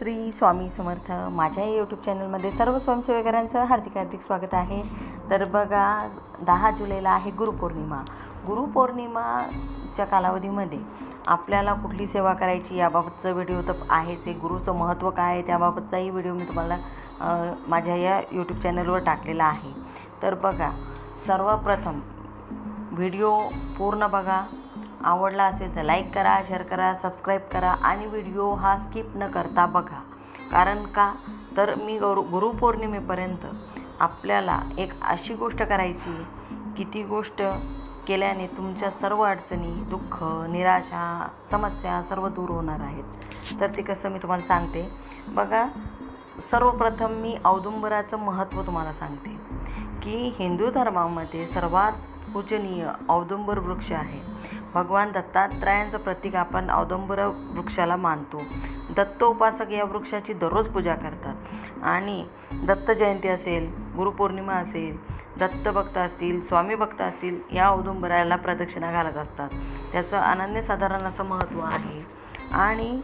श्री स्वामी समर्थ माझ्या यूट्यूब चॅनलमध्ये सर्व स्वयंसेवकरांचं हार्दिक हार्दिक स्वागत आहे. तर बघा दहा जुलैला आहे गुरुपौर्णिमा. गुरुपौर्णिमाच्या कालावधीमध्ये आपल्याला कुठली सेवा करायची याबाबतचं व्हिडिओ तर आहेच. आहे गुरुचं महत्त्व काय आहे त्याबाबतचाही व्हिडिओ मी तुम्हाला माझ्या या यूट्यूब चॅनलवर टाकलेला आहे. तर बघा सर्वप्रथम व्हिडिओ पूर्ण बघा. आवडला असेल तर लाईक करा शेअर करा सबस्क्राईब करा आणि व्हिडिओ हा स्किप न करता बघा. कारण का? तर मी गुरु गुरुपौर्णिमेपर्यंत आपल्याला एक अशी गोष्ट करायची की ती गोष्ट केल्याने तुमच्या सर्व अडचणी दुःख निराशा समस्या सर्व दूर होणार आहेत. तर ते कसं मी तुम्हाला सांगते. बघा सर्वप्रथम मी औदुंबराचं महत्त्व तुम्हाला सांगते की हिंदू धर्मामध्ये सर्वात पूजनीय औदुंबर वृक्ष आहे. भगवान दत्तात्रयांचं प्रतीक आपण औदुंबर वृक्षाला मानतो. दत्त उपासक या वृक्षाची दररोज पूजा करतात. आणि दत्त जयंती असेल गुरुपौर्णिमा असेल दत्त भक्त असतील स्वामी भक्त असतील या औदुंबराला प्रदक्षिणा घालत असतात. त्याचं अनन्यसाधारण असं महत्त्व आहे. आणि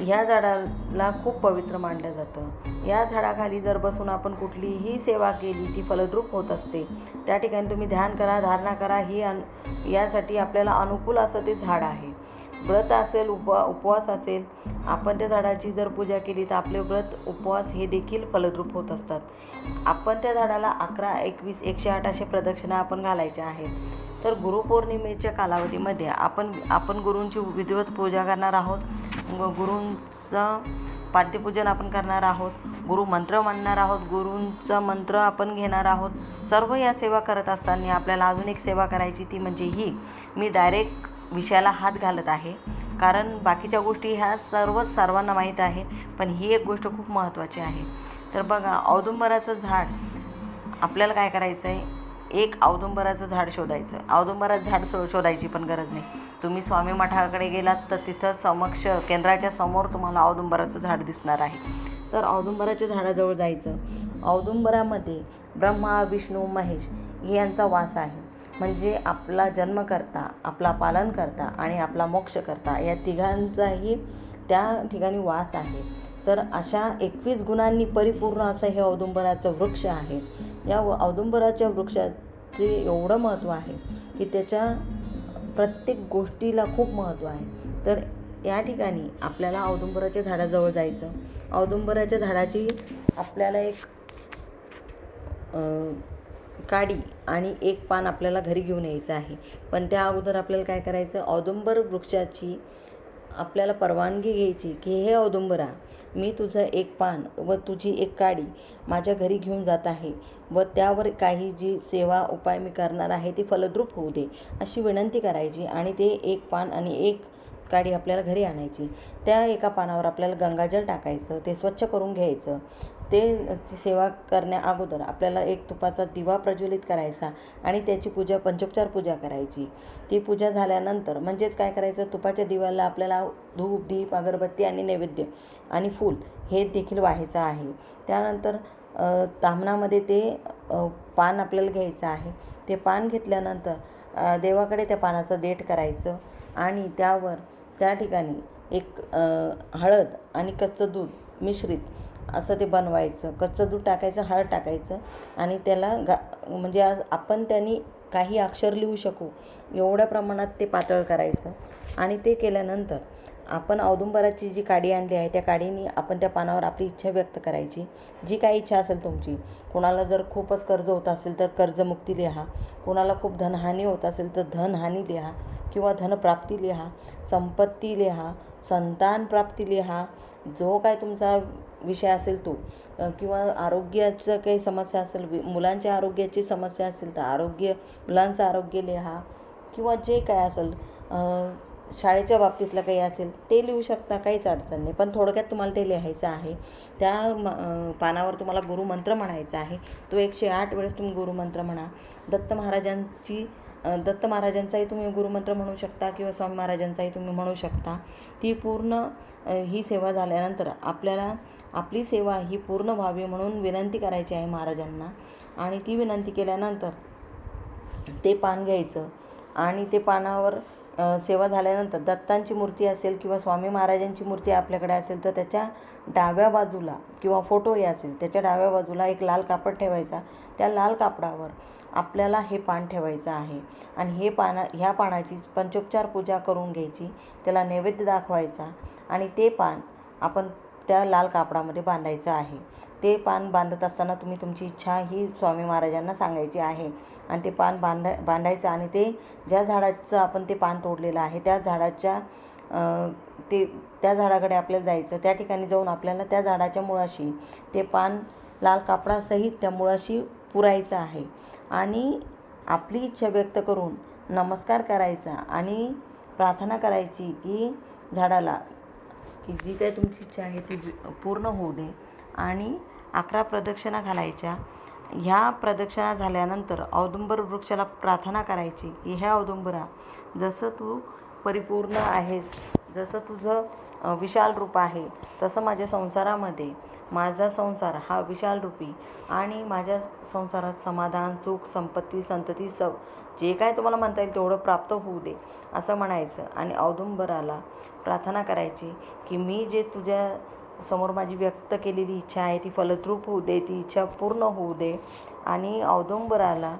ह्या झाडाला खूप पवित्र मानलं जातं. या झाडाखाली जर बसून आपण कुठलीही सेवा केली ती फलद्रूप होत असते. त्या ठिकाणी तुम्ही ध्यान करा धारणा करा ही अन यासाठी आपल्याला अनुकूल असं ते झाड आहे. व्रत असेल उपवा उपवास असेल आपण त्या झाडाची जर पूजा केली तर आपले व्रत उपवास हे देखील फलद्रूप होत असतात. आपण त्या झाडाला अकरा एकवीस एकशे आठ अशा प्रदक्षिणा आपण घालायच्या आहेत. तर गुरुपौर्णिमेच्या कालावधीमध्ये आपण आपण गुरूंची विधिवत पूजा करणार आहोत. ग- गुरूंचं पाद्यपूजन आपण करणार आहोत. गुरु मंत्र म्हणणार आहोत. गुरूंचं मंत्र आपण घेणार आहोत. सर्व या सेवा करत असताना आपल्याला अजून एक सेवा करायची ती म्हणजे ही. मी डायरेक्ट विषयाला हात घालत आहे. कारण बाकीच्या गोष्टी ह्या सर्वच सर्वांना माहीत आहे पण ही एक गोष्ट खूप महत्त्वाची आहे. तर बघा औदुंबराचं झाड आपल्याला काय करायचं आहे एक औदुंबराचं झाड शोधायचं. औदुंबराचं झाड शो शोधायची पण गरज नाही. तुम्ही स्वामी मठाकडे गेलात तर तिथं समक्ष केंद्राच्या समोर तुम्हाला औदुंबराचं झाड दिसणार आहे. तर औदुंबराच्या झाडाजवळ जायचं. औदुंबरामध्ये ब्रह्मा विष्णू महेश यांचा वास आहे. म्हणजे आपला जन्मकर्ता आपला पालनकर्ता आणि आपला मोक्षकर्ता या तिघांचाही त्या ठिकाणी वास आहे. तर अशा एकवीस गुणांनी परिपूर्ण असं हे औदुंबराचं वृक्ष आहे. या व- औदुंबराच्या वृक्षाचे एवढं महत्त्व आहे की त्याच्या प्रत्येक गोष्टीला खूप महत्त्व आहे. तर या ठिकाणी आपल्याला औदुंबराच्या झाडाजवळ जायचं. औदुंबराच्या झाडाची आपल्याला एक काडी आणि एक पान आपल्याला घरी घेऊन यायचं आहे. पण त्या अगोदर आपल्याला काय करायचं? औदुंबर वृक्षाची आपल्याला परवानगी घ्यायची की हे औदुंबरा मी तुझं एक पान व तुझी एक काडी माझ्या घरी घेऊन जात आहे व त्यावर काही जी सेवा उपाय मी करणार आहे ती फलद्रूप होऊ दे. अशी विनंती करायची आणि ते एक पान आणि एक काडी आपल्याला घरी आणायची. त्या एका पानावर आपल्याला गंगाजल टाकायचं ते स्वच्छ करून घ्यायचं. ते सेवा करण्या अगोदर आपल्याला एक तुपाचा दिवा प्रज्वलित करायचा आणि त्याची पूजा पंचोपचार पूजा करायची. ती पूजा झाल्यानंतर म्हणजेच काय करायचं? तुपाच्या दिव्याला आपल्याला धूप दीप अगरबत्ती आणि नैवेद्य आणि फूल हे देखील व्हायचं आहे. त्यानंतर तामणामध्ये ते पान आपल्याला घ्यायचं आहे. ते पान घेतल्यानंतर देवाकडे त्या पानाचं देठ करायचं आणि त्यावर त्या ठिकाणी एक हळद आणि कच्चं दूध मिश्रित असं ते बनवायचं. कच्चं दूध टाकायचं हळद टाकायचं आणि त्याला गा म्हणजे आज आपण त्यांनी काही अक्षर लिहू शकू. एवढ्या प्रमाणात ते पातळ करायचं आणि ते केल्यानंतर आपण औदुंबराची जी काडी आणली आहे त्या काडीने आपण त्या पानावर आपली इच्छा व्यक्त करायची. जी काही इच्छा असेल तुमची कोणाला जर खूपच कर्ज होत असेल तर कर्जमुक्ती लिहा. कोणाला खूप धनहानी होत असेल तर धनहानी लिहा. किंवा धनप्राप्ती लिहा संपत्ती लिहा संतान प्राप्ती लिहा जो काय तुमचा विषय असेल तो. किंवा आरोग्याचं काही समस्या असेल वि- मुलांच्या आरोग्याची समस्या असेल तर आरोग्य मुलांचं आरोग्य लिहा. किंवा जे काय असेल शाळेच्या बाबतीतलं काही असेल ते लिहू शकता काहीच अडचण नाही. पण थोडक्यात तुम्हाला ते लिहायचं आहे. त्या पानावर तुम्हाला गुरुमंत्र म्हणायचा आहे. तो एकशे आठ वेळेस तुम्ही गुरुमंत्र म्हणा. दत्त महाराजांची दत्त महाराजांचाही तुम्ही गुरुमंत्र म्हणू शकता किंवा स्वामी महाराजांचाही तुम्ही म्हणू शकता. ती पूर्ण ही सेवा झाल्यानंतर आपल्याला आपली सेवा ही पूर्ण व्हावी म्हणून विनंती करायची आहे महाराजांना. आणि ती विनंती केल्यानंतर ते पान घ्यायचं आणि ते पानावर सेवा झाल्यानंतर दत्तांची मूर्ती असेल किंवा स्वामी महाराजांची मूर्ती आपल्याकडे असेल तर त्याच्या डाव्या बाजूला किंवा फोटोही असेल त्याच्या डाव्या बाजूला एक लाल कापड ठेवायचा. त्या लाल कापडावर आपल्याला हे पान ठेवायचं आहे. आणि हे पाना ह्या पानाची पंचोपचार पूजा करून घ्यायची. त्याला नैवेद्य दाखवायचा. आणि ते पान आपण त्या लाल कापडामध्ये बांधायचं आहे. ते पान बांधत असताना तुम्ही तुमची इच्छा ही स्वामी महाराजांना सांगायची आहे. आणि ते पान बांधा बांधायचं आणि ते ज्या झाडाचं आपण ते पान तोडलेलं आहे त्या झाडाच्या ते त्या झाडाकडे आपल्याला जायचं त्या ठिकाणी जाऊन आपल्याला त्या झाडाच्या मुळाशी ते पान लाल कापडासहित त्या मुळाशी पुरायचं आहे. आणि आपली इच्छा व्यक्त करून नमस्कार करायचा आणि प्रार्थना करायची की झाडाला की जी काय तुमची इच्छा आहे ती पूर्ण होऊ दे. आणि अकरा प्रदक्षिणा घालायच्या. ह्या प्रदक्षिणा झाल्यानंतर औदुंबर वृक्षाला प्रार्थना करायची की ह्या औदुंबरा जसं तू परिपूर्ण आहेस जसं तुझं विशाल रूप आहे तसं माझ्या संसारामध्ये माझा संसार हा विशाल रूपी आणि माझ्या संसारात समाधान सुख संपत्ती संतती स जे काय तुम्हाला म्हणता येईल तेवढं प्राप्त होऊ दे असं म्हणायचं. आणि औदुंबराला प्रार्थना करायची की मी जे तुझ्या समोर माझी व्यक्त केलेली इच्छा आहे ती फलद्रूप होऊ दे ती इच्छा पूर्ण होऊ दे. आणि औदुंबराला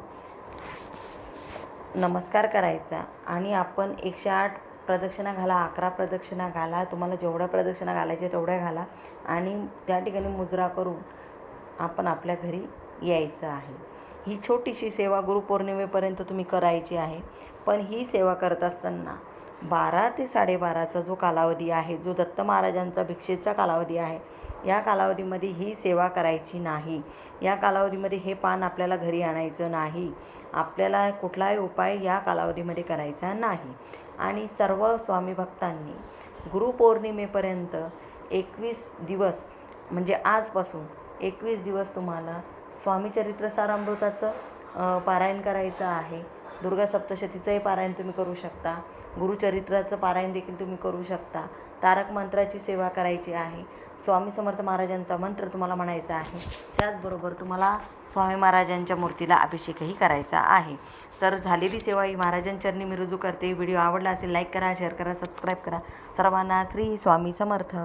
नमस्कार करायचा आणि आपण एकशे आठ प्रदक्षिणा घाला अकरा प्रदक्षिणा घाला तुम्हाला जेवढ्या प्रदक्षिणा घालायच्या तेवढ्या घाला आणि त्या ठिकाणी मुजरा करून आपण आपल्या घरी यायचं आहे. ही छोटीशी सेवा गुरुपौर्णिमेपर्यंत तुम्ही करायची आहे. पण ही सेवा करत असताना बारा ते साडेबाराचा जो कालावधी आहे जो दत्त महाराजांचा भिक्षेचा कालावधी आहे या कालावधीमध्ये ही सेवा करायची नाही. या कालावधीमध्ये हे पान आपल्याला घरी आणायचं नाही. आपल्याला कुठलाही उपाय या कालावधीमध्ये करायचा नाही. आणि सर्व स्वामी भक्तांनी गुरुपौर्णिमेपर्यंत एकवीस दिवस म्हणजे आजपासून एकवीस दिवस तुम्हाला स्वामीचरित्र सारामृताचं पारायण करायचं आहे. दुर्गा सप्तशतीचंही पारायण तुम्ही करू शकता. गुरुचरित्राचं पारायण देखील तुम्ही करू शकता. तारक मंत्राची सेवा करायची आहे. स्वामी समर्थ महाराजांचा मंत्र तुम्हाला म्हणायचा आहे. त्याचबरोबर तुम्हाला स्वामी महाराजांच्या मूर्तीला अभिषेकही करायचा आहे. तर झालेली सेवा ही महाराजांचरणी मी रुजू करते. व्हिडिओ आवडला असेल लाईक करा शेअर करा सबस्क्राईब करा. सर्वांना श्री स्वामी समर्थ.